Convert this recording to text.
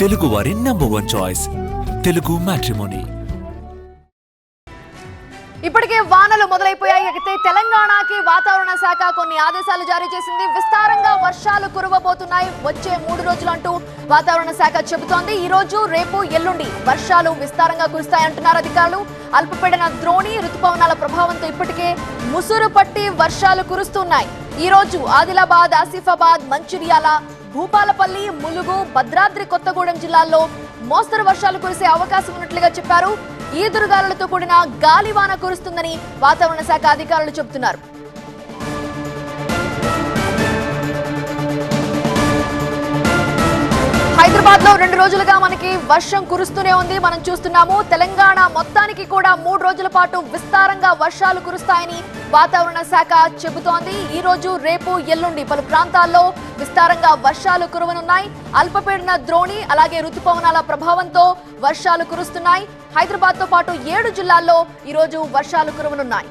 తెలుగు వారి number one choice Telugu matrimony ఇప్పటికే వానలు మొదలైపోయాయి. అయితే తెలంగాణకి వాతావరణ శాఖ కొన్ని ఆదేశాలు జారీ చేసింది. విస్తారంగా వర్షాలు కురవబోతున్నాయి. వచ్చే మూడు రోజులు అంటూ వాతావరణ శాఖ చెబుతోంది. ఈ రోజు రేపు ఎల్లుండి వర్షాలు విస్తారంగా కురుస్తాయంటున్నారు అధికారులు. అల్పపీడన ద్రోణి రుతుపవనాల ప్రభావంతో ఇప్పటికే ముసురు పట్టి వర్షాలు కురుస్తున్నాయి. ఈ రోజు ఆదిలాబాద్ ఆసిఫాబాద్ మంచిర్యాల భూపాలపల్లి ములుగు భద్రాద్రి కొత్తగూడెం జిల్లాల్లో మోస్తరు వర్షాలు కురిసే అవకాశం ఉన్నట్లుగా చెప్పారు. ఈదురుగాలులతో కూడిన గాలివాన కురుస్తుందని వాతావరణ శాఖ అధికారులు చెబుతున్నారు. హైదరాబాద్లో రెండు రోజులుగా మనకి వర్షం కురుస్తూనే ఉంది. మనం చూస్తున్నాము తెలంగాణ మొత్తానికి కూడా మూడు రోజుల పాటు విస్తారంగా వర్షాలు కురుస్తాయని వాతావరణ శాఖ చెబుతోంది. ఈ రోజు రేపు ఎల్లుండి పలు ప్రాంతాల్లో విస్తారంగా వర్షాలు కురవనున్నాయి. అల్పపీడన ద్రోణి అలాగే రుతుపవనాల ప్రభావంతో వర్షాలు కురుస్తున్నాయి. హైదరాబాద్తో పాటు ఏడు జిల్లాల్లో ఈ రోజు వర్షాలు కురవనున్నాయి.